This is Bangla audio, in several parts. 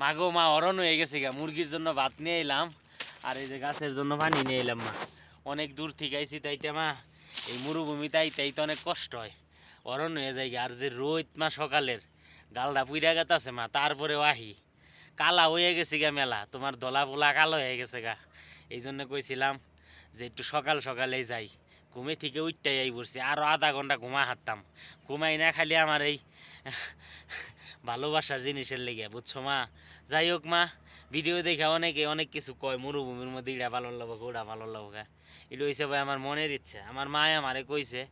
মাগো, মা, অরণ হয়ে গেছে গা। মুরগির জন্য ভাত নিয়ে এলাম, আর এই যে গাছের জন্য পানি নিয়ে এলাম, মা। অনেক দূর থেকে আইছি তাইটা মা। এই মরুভূমি তাই তাই তো অনেক কষ্ট হয়। অরণ হয়ে যায়। আর যে রোদ মা, সকালের গালটা পুইরা গেতাছে, মা, তারপরেও আহি। কালা হয়ে গেছে গা মেলা, তোমার দলা পোলা কালো হয়ে গেছে গা। এই জন্য কইছিলাম যে একটু সকাল সকালেই যাই। ঘুমে থেকে উঠতে যাই পড়ছি আরও আধা ঘণ্টা ঘুমা হাঁটতাম। ঘুমাই না খালি আমার এই ভালোবাসার জিনিসের লেগে, বুঝছ মা? যাই হোক মা ভিডিও দেখে অনেকে অনেক কিছু কয়, মরুভূমির মধ্যে ইডা ভালো লাগবো ওটা ভালো লাগবো এগুলো হিসেবে আমার মনের ইচ্ছা। আমার মায় আমারে কইছে,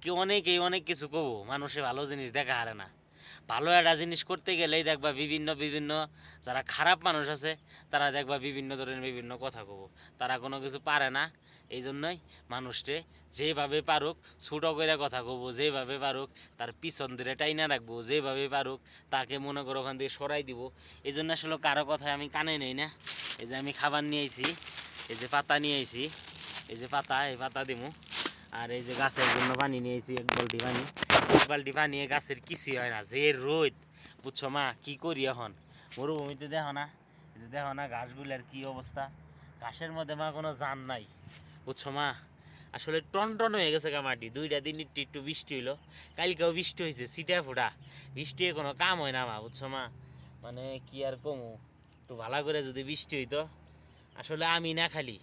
কি অনেকেই অনেক কিছু কব, মানুষে ভালো জিনিস দেখা হারে না। ভালো একটা জিনিস করতে গেলেই দেখবা বিভিন্ন বিভিন্ন যারা খারাপ মানুষ আছে, তারা দেখবা বিভিন্ন ধরনের বিভিন্ন কথা কব। তারা কোনো কিছু পারে না এই জন্যই মানুষকে যেভাবে পারুক, ছোটো করে কথা কব, যেভাবে পারুক, তার পিছন ধরে টাইনা রাখব, যেভাবে পারুক, তাকে মনে করো ওখান থেকে সরাই দিব। এই জন্য আসলে কারও কথায় আমি কানে নেই না। এই যে আমি খাবার নিয়ে আইছি, এই যে পাতা নিয়ে আইছি, এই যে পাতা, এই পাতা দিমু। আর এই যে গাছের জন্য পানি নিয়ে আইছি, এক বালতি পানি। এক বালতি পানি গাছের কিছুই হয় না, যে রোদ। বুঝছ মা, কি করি এখন? মরুভূমিতে দেখো না যে দেখো না ঘাসগুলোর কি অবস্থা? ঘাসের মধ্যে মা কোনো জান নাই। বুঝছ মা? আসলে টন টন হয়ে গেছে গা মাটি, দুইটা দিন একটু একটু বৃষ্টি হইল। কালকেও বৃষ্টি হয়েছে সিটা ফোটা। বৃষ্টি কোনো কাম হয় না মা, বুঝছ মা? মানে কি আর কমু? একটু ভালো করে যদি বৃষ্টি হইতো, আসলে আমি না খালি।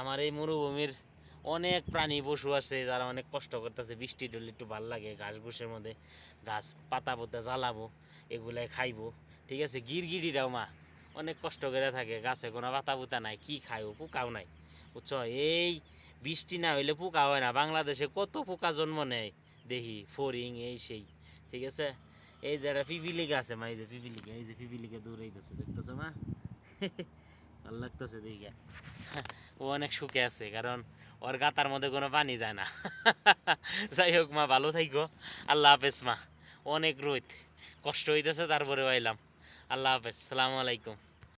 আমার এই মরুভূমির অনেক প্রাণী পশু আছে যারা অনেক কষ্ট করতেছে, বৃষ্টি ডলে একটু ভালো লাগে, ঘাস ঘুষের মধ্যে গাছ পাতা পোতা জ্বালাবো, এগুলাই খাইবো, ঠিক আছে? গিরগিরিটাও মা, অনেক কষ্ট করে থাকে, গাছে কোনো পাতা পুতা নাই, কি খাইও পোকাও নাই, বুঝছ? এই বৃষ্টি না হইলে পোকা হয় না, বাংলাদেশে কত পোকা জন্ম নেয় দেখি ফরিং, এই সেই, ঠিক আছে? এই যে একটা পিপিলিকা আছে মা, এই যে পিপিলিকা, এই যে পিপিলিকা দৌড়াইতেছে, দেখতেছো মা? ভালো লাগতেছে দিকে ও অনেক সুখে আছে, কারণ ওর গাতার মধ্যে কোনো পানি যায় না। যাই হোক মা, ভালো থাইকো। আল্লাহ হাফেজ মা। অনেক রোদ। কষ্ট হইতেছে তারপরে আইলাম। আল্লাহ হাফেজ। সালামু আলাইকুম।